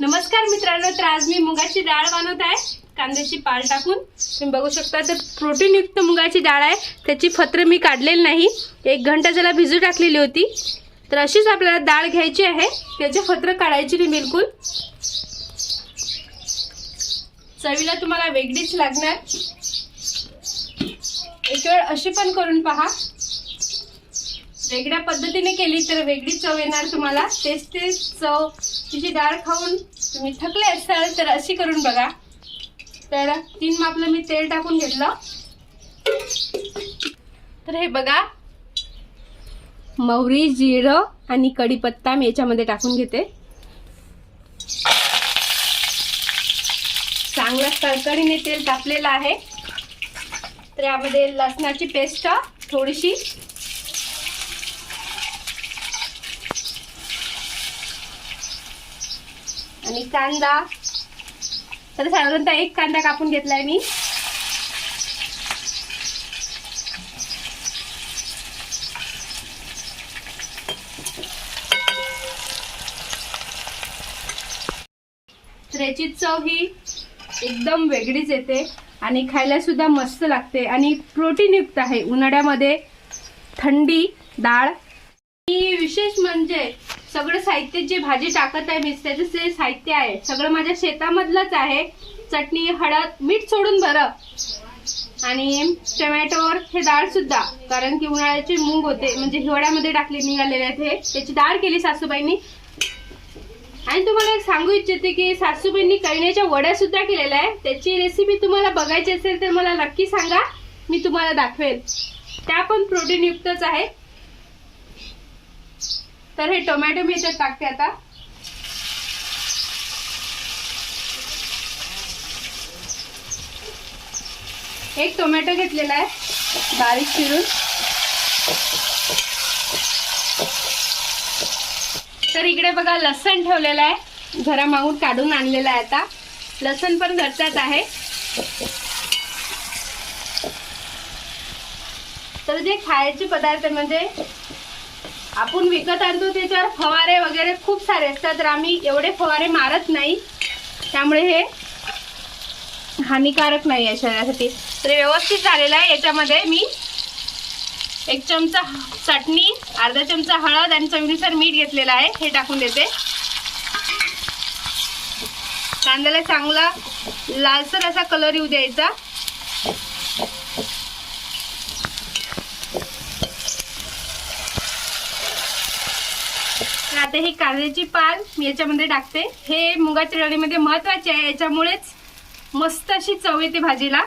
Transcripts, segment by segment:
नमस्कार मित्रांनो तर आज मी मुगाची डाळ बनवत आहे. कांद्याची पाल टाकून. तुम्ही बघू शकता तर प्रोटीनयुक्त मुगाची डाळ आहे. त्याची फत्र मी काढलेली नाही. एक घंटा त्याला भिजू टाकलेली होती. तर अशीच आपल्याला डाळ घ्यायची आहे. त्याचे फत्र काढायची नाही बिलकुल. चवीला तुम्हाला वेगळीच लागणार. एक वेळ अशी पण करून पहा. वेगळ्या पद्धतीने केली तर वेगळी चव येणार तुम्हाला. तेच तेच चव. तिची डाळ खाऊन तुम्ही थकले असाल तर अशी करून बघा. तर तीन मापलं मी तेल टाकून घेतलं. तर हे बघा. मौरी जिरं आणि कढीपत्ता मी याच्यामध्ये टाकून घेते. चांगलं कडकडीने तेल तापलेलं आहे. तर यामध्ये लसणाची पेस्ट थोडीशी आणि कांदा. तर साधारणतः एक कांदा कापून घेतलाय मी. तर याची चव ही एकदम वेगळीच येते आणि खायला सुद्धा मस्त लागते. आणि प्रोटीन युक्त आहे. उन्हाळ्यामध्ये थंडी डाळ. आणि विशेष म्हणजे सगळं साहित्य जे भाजी टाकत आहे मी त्याचं जे साहित्य आहे सगळं माझ्या शेतामधलंच आहे. चटणी हळद मीठ सोडून बरं आणि टोमॅटोवर हे डाळ सुद्धा. कारण की उन्हाळ्याचे मूग होते म्हणजे हिवाळ्यामध्ये टाकले निघालेले आहेत हे. त्याची डाळ केली सासूबाईंनी. आणि तुम्हाला एक सांगू इच्छिते की सासूबाईंनी कैण्याच्या वड्या सुद्धा केलेल्या आहे त्याची रेसिपी तुम्हाला बघायची असेल तर मला नक्की सांगा. मी तुम्हाला दाखवेल. त्या पण प्रोटीनयुक्तच आहे. तर हे टोमॅटो मी याच्यात टाकते आता. एक टोमॅटो घेतलेला आहे बारीक चिरून. तर इकडे बघा लसण ठेवलेलं आहे. घरामागून काढून आणलेलं आहे आता. लसण पण घरचाच आहे. तर जे खायचे पदार्थ म्हणजे आपण विकत आणतो त्याच्यावर फवारे वगैरे खूप सारे असतात तर आम्ही एवढे फवारे मारत नाही. त्यामुळे हे हानिकारक नाही आहे शरीरासाठी. तर व्यवस्थित झालेलं आहे. याच्यामध्ये मी एक चमचा चटणी अर्धा चमचा हळद आणि चवीनुसार मीठ घेतलेलं आहे. हे टाकून देते. कांद्याला चांगला लालसर असा कलर येऊ द्यायचा. आता ही कांद्याची पाल मी याच्यामध्ये टाकते. हे मुगाच्या डाळीमध्ये महत्त्वाचे आहे याच्यामुळेच मस्त अशी चव येते भाजीला.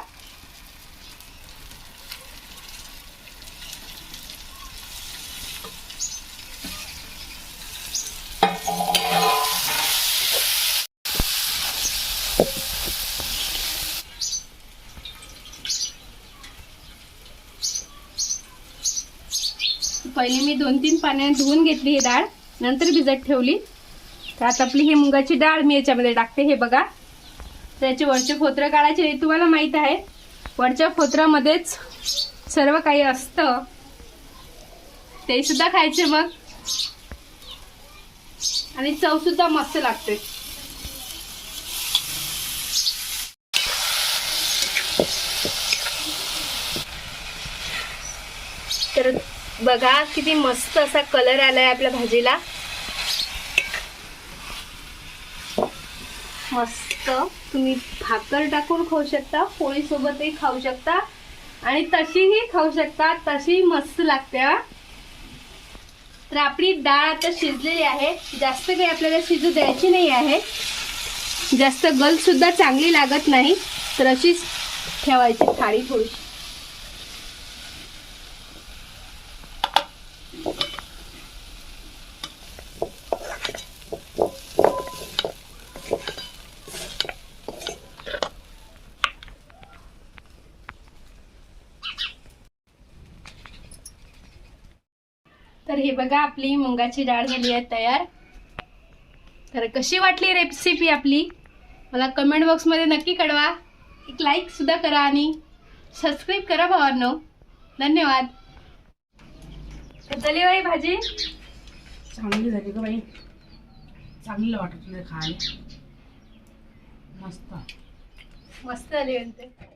पहिले मी दोन तीन पाण्याने धुवून घेतली ही डाळ. नंतर भिजत ठेवली. तर आता आपली ही मुगाची डाळ मी याच्यामध्ये टाकते हे बघा. त्याचे वरचे फोत्र काढायचे हे तुम्हाला माहीत आहे वरच्या फोत्रामध्येच सर्व काही असतं. ते सुद्धा खायचे मग. आणि चव सुद्धा मस्त लागते. तर बघा किती मस्त असा कलर आलाय आपल्या भाजीला. मस्त. तुम्ही भाकर टाकून खाऊ शकता पोळी सोबतही खाऊ शकता आणि तशीही खाऊ शकता तशी मस्त लागते तर आपली डाळ आता शिजलेली आहे. जास्त काही आपल्याला शिजू द्यायची नाही आहे. जास्त गल सुद्धा चांगली लागत नाही. तर अशीच ठेवायची थाळी थोडीशी. तर हे बघा आपली मुंगाची डाळ झाली आहे तयार. तर कशी वाटली रेसिपी आपली? मला कमेंट बॉक्समध्ये नक्की कळवा. एक लाईक सुद्धा करा आणि सबस्क्राईब करा भावांनो. धन्यवाद. झाली बाई भाजी. चांगली झाली ग बाई. चांगलं वाटत नाही खायला. मस्त. मस्त आली म्हणते.